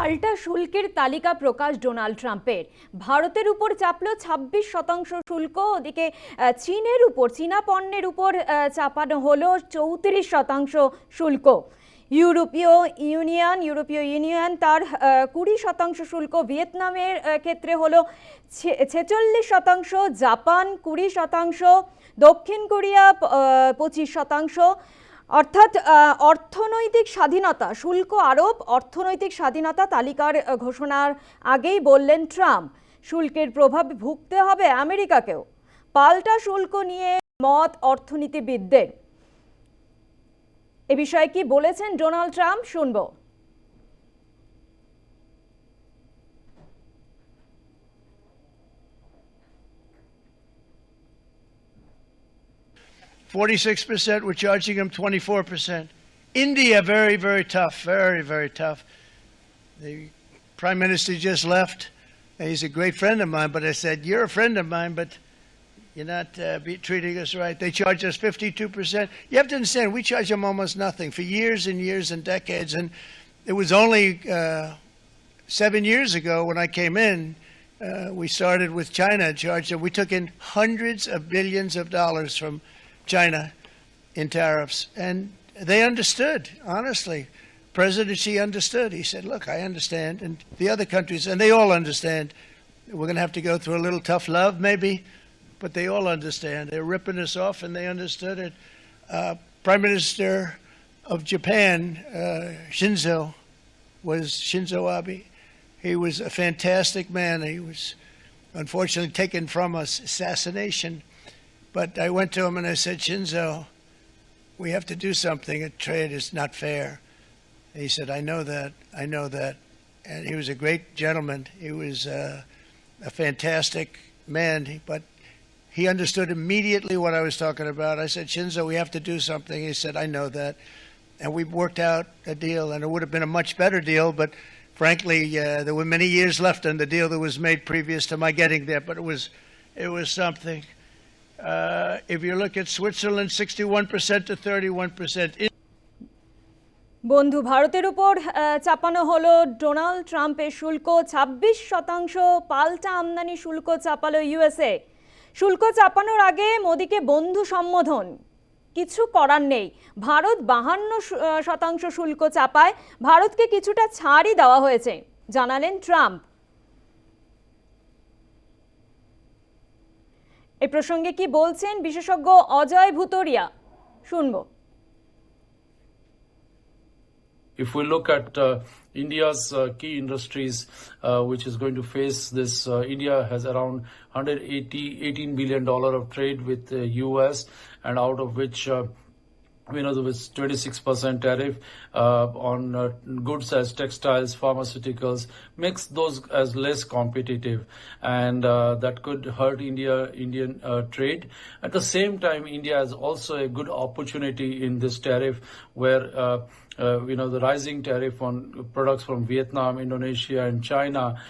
পাল্টা শুল্কের তালিকা প্রকাশ ডোনাল্ড ট্রাম্পের। ভারতের উপর চাপলো ছাব্বিশ শতাংশ শুল্ক, ওদিকে চীনের উপর, চীনা পণ্যের উপর চাপানো হলো চৌত্রিশ শতাংশ শুল্ক। ইউরোপীয় ইউনিয়ন ইউরোপীয় ইউনিয়ন তার কুড়ি শতাংশ শুল্ক। ভিয়েতনামের ক্ষেত্রে হলো ছেচল্লিশ শতাংশ, জাপান কুড়ি শতাংশ, দক্ষিণ কোরিয়া পঁচিশ শতাংশ। অর্থাৎ অর্থনৈতিক স্বাধীনতা, শুল্ক আরোপ, অর্থনৈতিক স্বাধীনতা তালিকার ঘোষণার আগেই বললেন ট্রাম্প। শুল্কের প্রভাব ভুগতে হবে আমেরিকাকেও। পাল্টা শুল্ক নিয়ে মত অর্থনীতিবিদদের। এ বিষয়ে কি বলেছেন ডোনাল্ড ট্রাম্প? শুনব। Forty-six percent. We're charging them twenty-four percent. India, very, very tough. Very, very tough. The prime minister just left. He's a great friend of mine, but I said, "You're a friend of mine, but you're not uh, be treating us right." They charge us fifty-two percent. You have to understand, we charge them almost nothing for years and years and decades, and it was only uh, seven years ago when I came in. Uh, we started with China charged. We took in hundreds of billions of dollars from China in tariffs, and they understood. Honestly, President Xi understood. He said, "Look, I understand," and the other countries, and they all understand. We're going to have to go through a little tough love, maybe, but they all understand. They're ripping us off, and they understood it. Uh, Prime Minister of Japan, uh, Shinzo, was Shinzo Abe. He was a fantastic man. He was unfortunately taken from us, assassination. But I went to him and I said, Shinzo, we have to do something. A trade is not fair. He said, I know that. I know that. And he was a great gentleman. He was uh, a fantastic man. But he understood immediately what I was talking about. I said, Shinzo, we have to do something. He said, I know that. And we worked out a deal, and it would have been a much better deal, but frankly, uh, there were many years left on the deal that was made previous to my getting there, but it was, it was something. Uh, if you look at Switzerland, 61% to 31%. বন্ধু ভারতের উপর চাপানো হলো Donald ট্রাম্পের শুল্ক ছাব্বিশ শতাংশ পাল্টা আমদানি শুল্ক চাপালো ইউএসএ শুল্ক চাপানোর আগে মোদিকে বন্ধু সম্বোধন। কিছু করার নেই। ভারত বাহান্ন শতাংশ শুল্ক চাপায়। ভারতকে কিছুটা ছাড়ই দেওয়া হয়েছে। জানালেন ট্রাম্প। এ প্রসঙ্গে কি বলছেন বিশেষজ্ঞ অজয় ভুতরিয়া শুনব if we look at uh, India's uh, key industries, uh, which is going to face this, uh, India has around 180, 18 billion dollar of trade with the U.S. and out of which. Uh, we know there was 26% tariff uh, on uh, goods as textiles, pharmaceuticals, makes those as less competitive, and uh, that could hurt India Indian uh, trade. At the same time, India has also a good opportunity in this tariff, where uh, uh, you know the rising tariff on products from Vietnam, Indonesia, and China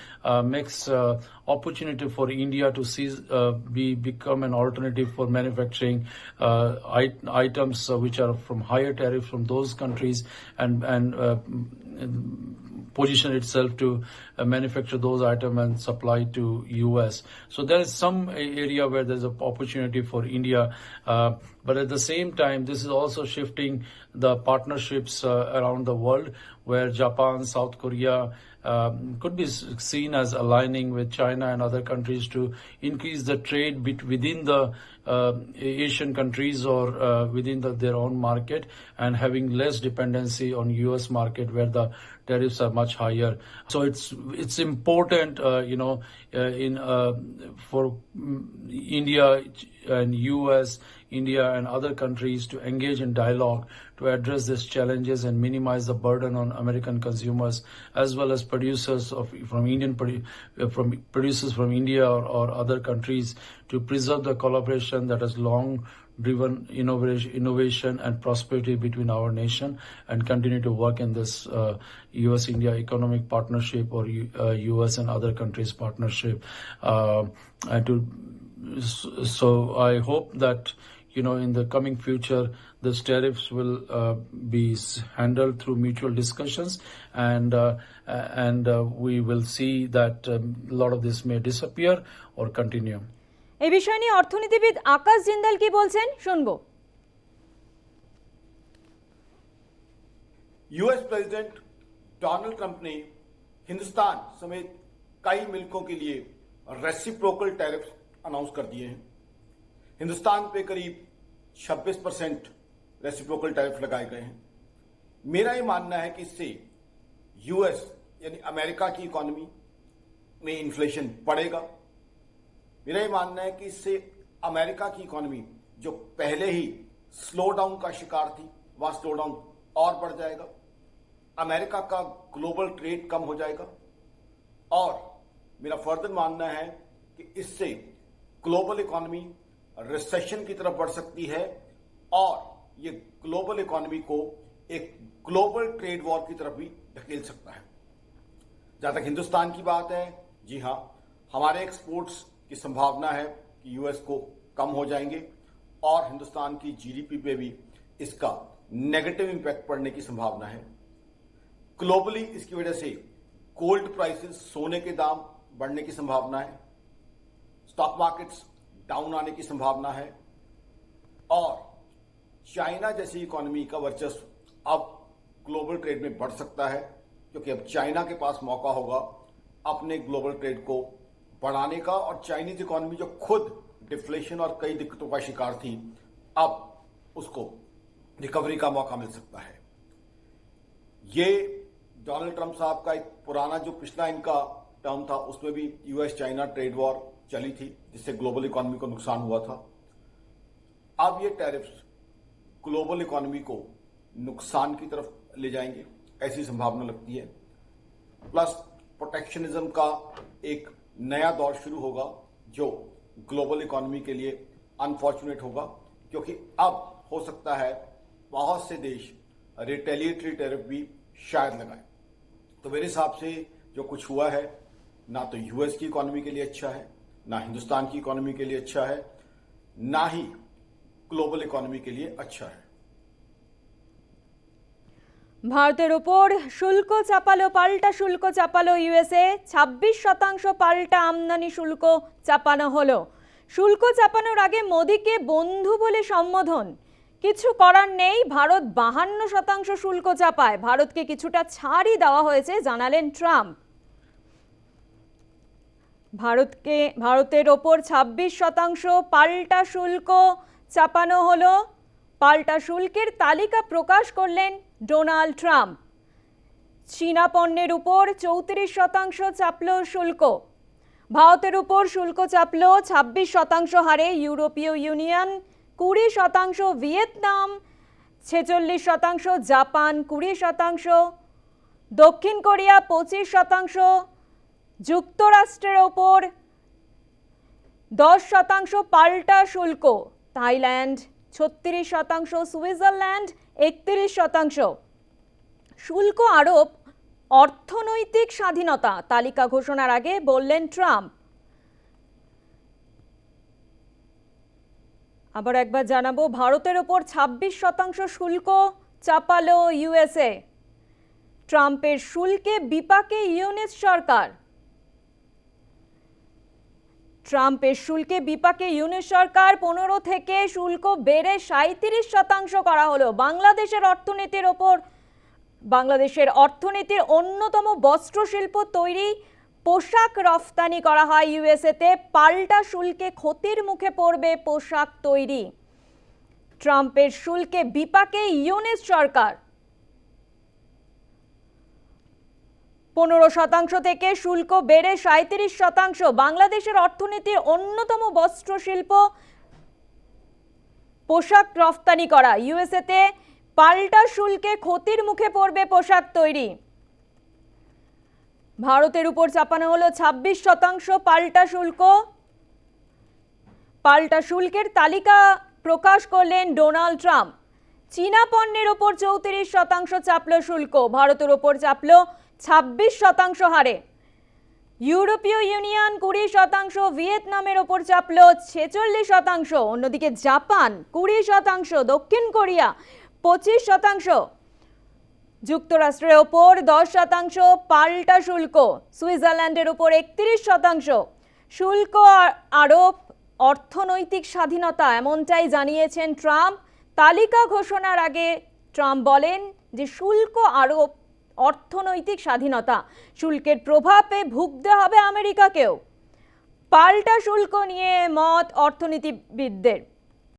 makes uh, opportunity for India to seize, uh, be become an alternative for manufacturing uh, it- items uh, which are from higher tariff from those countries and and uh, position itself to uh, manufacture those items and supply to US. So there is some area where there's an opportunity for India, uh, but at the same time, this is also shifting the partnerships uh, around the world, where Japan, South Korea. Um, could be seen as aligning with China and other countries to increase the trade within the uh, Asian countries or uh, within the, their own market and having less dependency on U.S. market where the tariffs are much higher. So it's it's important, uh, you know, uh, in uh, for mm, India and U.S. India and other countries to engage in dialogue to address these challenges and minimize the burden on American consumers as well as producers of from Indian uh, from producers from India or, or other countries to preserve the collaboration that has long driven innovation, innovation and prosperity between our nation and continue to work in this uh, U.S.-India economic partnership or uh, U.S. and other countries partnership. Uh, and to so I hope that you know, in the coming future, this tariffs will uh, be s- handled through mutual discussions, and uh, uh, and uh, we will see that um, a lot of this may disappear or continue. এই বিষয় নিয়ে অর্থনীতিবিদ আকাশ জিন্দাল কি বলছেন শুনবো US president Donald Trump ने हिंदुस्तान समेत कई मुल्कों के लिए रेसिप्रोकल टैरिफ अनाउंस कर दिए हैं हिंदुस्तान पे करीब 26 परसेंट रेसिप्रोकल टैरिफ लगाए गए हैं। मेरा ये मानना है कि इससे यूएस यानी अमेरिका की इकोनॉमी में इन्फ्लेशन बढ़ेगा। मेरा ये मानना है कि इससे अमेरिका की इकोनॉमी जो पहले ही स्लो डाउन का शिकार थी, वह स्लो डाउन और बढ़ जाएगा। अमेरिका का ग्लोबल ट्रेड कम हो जाएगा। और मेरा फर्दर मानना है कि इससे ग्लोबल इकोनॉमी रिसेशन की तरफ़ बढ़ सकती है और ये ग्लोबल इकोनॉमी को एक ग्लोबल ट्रेड वॉर की तरफ़ भी धकेल सकता है। जहाँ तक हिंदुस्तान की बात है, जी हाँ, हमारे एक्सपोर्ट्स की संभावना है कि यूएस को कम हो जाएँगे और हिंदुस्तान की जीडीपी पे भी इसका नेगेटिव इंपैक्ट पड़ने की संभावना है। ग्लोबली इसकी वजह से गोल्ड प्राइसेस सोने के दाम बढ़ने की संभावना है। स्टॉक मार्केट्स डाउन आने की संभावना है। और चाइना जैसी इकोनॉमी का वर्चस्व अब ग्लोबल ट्रेड में बढ़ सकता है, क्योंकि अब चाइना के पास मौका होगा अपने ग्लोबल ट्रेड को बढ़ाने का। और चाइनीज़ इकोनॉमी जो खुद डिफ्लेशन और कई दिक्कतों का शिकार थी, अब उसको रिकवरी का मौका मिल सकता है। ये डोनाल्ड ट्रंप साहब का एक पुराना जो पिछला इनका टर्म था, उसमें भी यूएस चाइना ट्रेड वॉर चली थी, जिससे ग्लोबल इकोनॉमी को नुकसान हुआ था। अब ये टैरिफ्स ग्लोबल इकोनॉमी को नुकसान की तरफ़ ले जाएँगे, ऐसी संभावना लगती है। प्लस प्रोटेक्शनिज्म का एक नया दौर शुरू होगा, जो ग्लोबल इकोनॉमी के लिए अनफॉर्चुनेट होगा, क्योंकि अब हो सकता है बहुत से देश रिटेलिएटरी टैरिफ भी शायद लगाएँ। तो मेरे हिसाब से जो कुछ हुआ है ना तो यूएस की इकोनॉमी के लिए अच्छा है ना हिंदुस्तान की इकोनॉमी के लिए अच्छा है ना ही ग्लोबल इकोनॉमी के लिए अच्छा है ভারতের ওপর শুল্ক চাপালো পাল্টা শুল্ক চাপালো ইউএসএ ছাব্বিশ শতাংশ পাল্টা আমদানি শুল্ক চাপানো হলো শুল্ক চাপানোর আগে মোদিকে বন্ধু বলে সম্বোধন কিছু করার নেই ভারত বাহান্ন শতাংশ শুল্ক চাপায় ভারতকে কিছুটা ছাড়ই দেওয়া হয়েছে জানালেন ট্রাম্প ভারতকে, ভারতের ওপর ছাব্বিশ শতাংশ পাল্টা শুল্ক চাপানো হলো। পাল্টা শুল্কের তালিকা প্রকাশ করলেন ডোনাল্ড ট্রাম্প। চীনা পণ্যের উপর চৌত্রিশ শতাংশ চাপল শুল্ক। ভারতের উপর শুল্ক চাপল ছাব্বিশ শতাংশ হারে ইউরোপীয় ইউনিয়ন, কুড়ি শতাংশ ভিয়েতনাম, ছেচল্লিশ শতাংশ জাপান, কুড়ি শতাংশ দক্ষিণ কোরিয়া, পঁচিশ শতাংশ যুক্তরাষ্ট্রের ওপর দশ শতাংশ পাল্টা শুল্ক। থাইল্যান্ড ছত্রিশ শতাংশ, সুইজারল্যান্ড একত্রিশ শতাংশ। শুল্ক আরোপ, অর্থনৈতিক স্বাধীনতা, তালিকা ঘোষণার আগে বললেন ট্রাম্প। আবার একবার জানাব, ভারতের ওপর ছাব্বিশ শতাংশ শুল্ক চাপালো ইউএসএ। ট্রাম্পের শুল্কে বিপাকে ইউনিস সরকার। ট্রাম্পের শুল্কে বিপাকে ইউনিট সরকার পনেরো থেকে শুল্ক বেড়ে সাঁত্রিশ শতাংশ করা হলো। বাংলাদেশের অর্থনীতির ওপর বাংলাদেশের অর্থনীতির অন্যতম বস্ত্র শিল্প তৈরি পোশাক রফতানি করা হয় ইউএসএতে। পাল্টা শুল্কে ক্ষতির মুখে পড়বে পোশাক তৈরি। ট্রাম্পের শুল্কে বিপাকে ইউনিস সরকার। পনেরো শতাংশ থেকে শুল্ক বেড়ে সাঁত্রিশ শতাংশ। বাংলাদেশের অর্থনীতির অন্যতম বস্ত্র শিল্প পোশাক রফতানি করা। ইউএসএতে পাল্টা শুল্কে ক্ষতির মুখে পড়বে পোশাক তৈরি। ভারতের উপর চাপানো হলো ছাব্বিশ শতাংশ পাল্টা শুল্ক। পাল্টা শুল্কের তালিকা প্রকাশ করলেন ডোনাল্ড ট্রাম্প। চীনা পণ্যের ওপর চৌত্রিশ শতাংশ চাপল শুল্ক, ভারতের ওপর চাপল ছাব্বিশ শতাংশ হারে। ইউরোপীয় ইউনিয়ন কুড়ি শতাংশ, ভিয়েতনামের ওপর চাপল ছেচল্লিশ শতাংশ, অন্যদিকে জাপান কুড়ি শতাংশ, দক্ষিণ কোরিয়া পঁচিশ শতাংশ। যুক্তরাষ্ট্রের ওপর দশ শতাংশ, পাল্টা শুল্ক, সুইজারল্যান্ডের ওপর একত্রিশ শতাংশ। শুল্ক আরোপ, অর্থনৈতিক স্বাধীনতা, এমনটাই জানিয়েছেন ট্রাম্প। তালিকা ঘোষণার আগে ট্রাম্প বলেন যে শুল্ক আরোপ, অর্থনৈতিক স্বাধীনতা, শুল্কের প্রভাবে ভুগতে হবে আমেরিকাকেও। পাল্টা শুল্ক নিয়ে মত অর্থনীতিবিদদের।